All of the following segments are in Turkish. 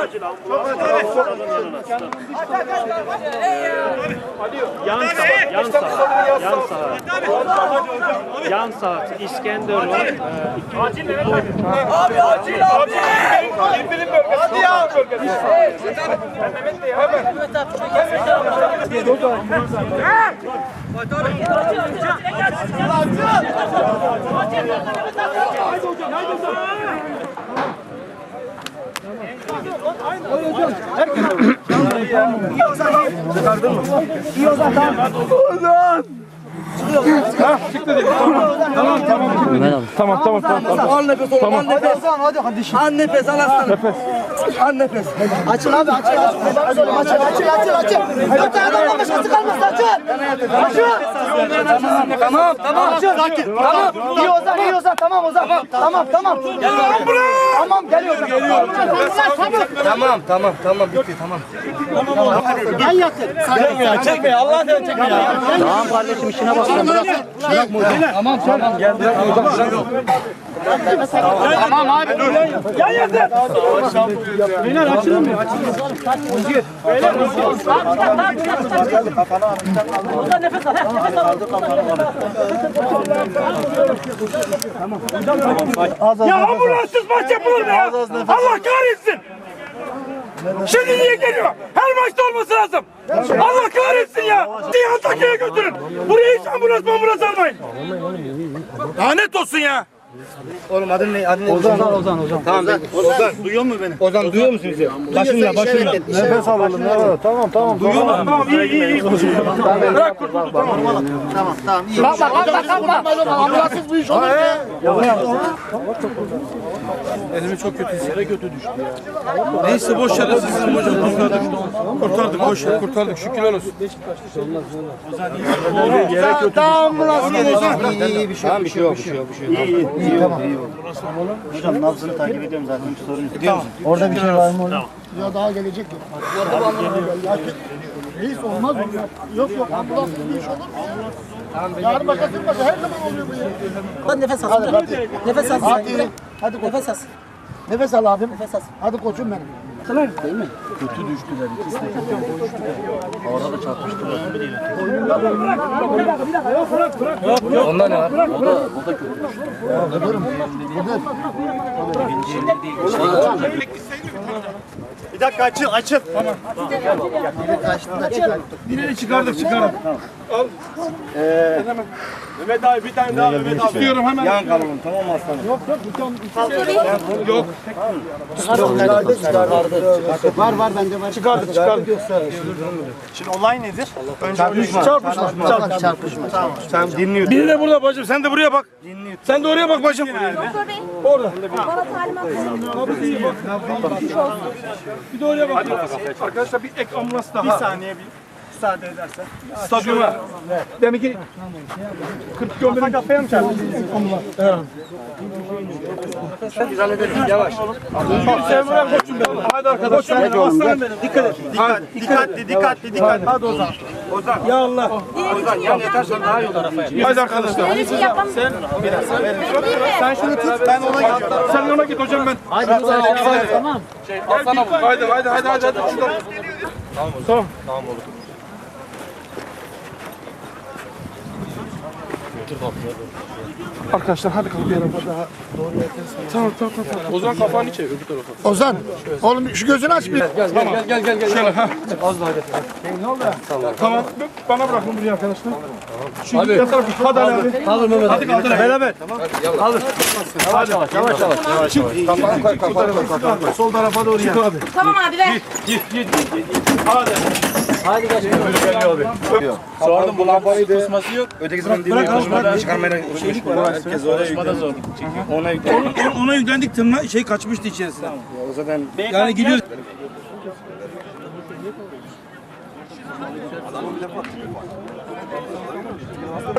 Nereye çıkartacaksın? Nereye? Yan saat, yan saat, yan saat. Yan saat, İskenderun. Tamam tamam tamam. Al nefes oğlum. Al nefes. Hadi hadi. Al nefes al aslanım. Nefes. Al nefes. Açıl abi açıl açıl. Açıl açıl açıl açıl. Dört tane adam olmuş açıl kalmasın açıl. Açıl. Tamam tamam. Açıl. Sakin. Tamam. İyi Ozan iyi Ozan tamam Ozan. Tamam tamam. Tamam geliyor Ozan. Tamam tamam tamam bitti tamam. Gel yatır. Çekme ya çekme ya. Allah seni çekme ya. Tamam kardeşim işine bak. Tamam tamam. Gel Tamam abi dur. Gel yerden. Beyler açılın mı? Ya ambulanssız maç yapılır mı ya? Allah kahretsin. Şimdi niye geliyor? Her maçta olması lazım. Allah kahretsin ya. Diye Antakya'ya götürün. Buraya hiç ambulans ambulans almayın. Lanet olsun ya. Oğlum adın ne? Adın ne? Ozan Ozan Ozan. Tamam Ozan duyuyor mu beni? Ozan duyuyor musun bizi? Başımla başımla. Nefes alalım. Evet, tamam tamam. Duyuyor musun? Tamam iyi iyi iyi. Bırak kurtul. Tamam. Tamam tamam iyi. Bak bak bak. Ambulansız bu iş olur mu? Elimi çok kötü hissediyorum. kötü düştü ya. Neyse boş ver sizin hocam kurtardık. Kurtardık boş ver kurtardık şükürler olsun. Yere kötü Daha ambulans gelecek. İyi iyi iyi bir şey yok. Bir şey yok. Bir şey yok. Şey yok. İyi iyi. İyi tamam. Hocam nabzını takip ediyorum zaten. Bir sorun yok. Musun? Orada bir şey var mı orada? Ya daha gelecek yok. Reis olmaz mı? Yok yok ambulans bir iş olur mu ya? Yarın bakasın bak her zaman oluyor bu ya. Hadi nefes al. Hadi hadi. Nefes al. Hadi. Hadi koçum. Nefes al. Nefes al abim. Nefes al. Hadi koçum benim. Değil mi? Kötü düştüler. İkisi de kötü düştüler. Havada da çarpıştılar. Onda ne var? O da, o da kötü düştü. Budur. Budur. Bir dakika açıl açıl. Tamam. Birini çıkardık çıkardık. Al. Ee, Mehmet abi bir tane daha Mehmet abi. İstiyorum hemen. Yan kalalım tamam mı aslanım? Yok yok. Yok. Var var bende var. Çıkardık çıkardık. Şimdi olay nedir? Önce çarpışma. Çarpışma. Çarpışma. Çarpışma. Tamam. Sen dinliyorsun. Biri de burada bacım. Sen de buraya bak. Sen de oraya bak bacım. Orada. Bana talimat verin. Bir de oraya bak. Arkadaşlar bir ek ambulans daha. Bir saniye bir müsaade edersen. Stadyuma. Demek ki 40 gömleğin kafaya mı çarptı? Ambulans. Evet. Biz hallederiz. Yavaş. Sevmem koçum benim. Hadi arkadaşlar. Koçum benim. Aslanım benim. Dikkat et. Dikkat. Dikkatli, dikkatli, dikkatli. Hadi Ozan. Ozan. Ya Allah. Ozan yan yetersen daha iyi olur. Hadi arkadaşlar. Şey yapamam. Sen, Sen şunu tut, ben ona gidiyorum. Sen ona git hocam ben. Hadi hadi. Tamam. Hadi hadi hadi hadi hadi. Şuradan. Tamam. Tamam. Arkadaşlar hadi kalk bir yere daha. Tamam tamam tamam. Ozan kafanı çevir öbür tarafa. Ozan, oğlum şu gözünü aç bir. Gel gel gel gel gel. Şöyle ha. Az daha Tamam. Bana bırakın buraya arkadaşlar. Şu hadi. Yatar, hadi abi. Kaldır Mehmet Hadi kaldır. Beraber. Hadi yavaş yavaş yavaş. yavaş. Kafanı koy kafanı koy kafanı koy. Sol tarafa doğru ya. Abi. Tamam abi ver. Sordum bu lambayı da. Kusması yok. Ötekisinin dili konuşmadan çıkarmaya uğraşmış. Herkes oraya yüklendi. Ona yüklendi. Ona yüklendik tırna şey kaçmıştı içerisine. O zaten Yani gidiyoruz.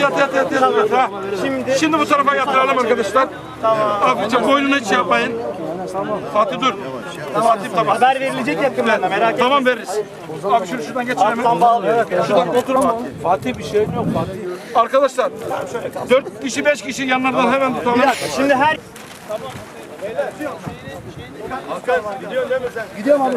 Yat yat yat yat. yat, ha. Şimdi, Şimdi bu tarafa yatıralım arkadaşlar. Tamam. Hafifçe boynuna hiç şey yapmayın. Fatih dur. Fatih tamam. Haber verilecek yakınlarına merak etme. Tamam veririz. Abi şunu şuradan geçir hemen. Şuradan otur Fatih. Fatih bir şey yok Fatih. Arkadaşlar 4 kişi 5 kişi yanlardan hemen tutalım. Şimdi her Gidiyorum abi.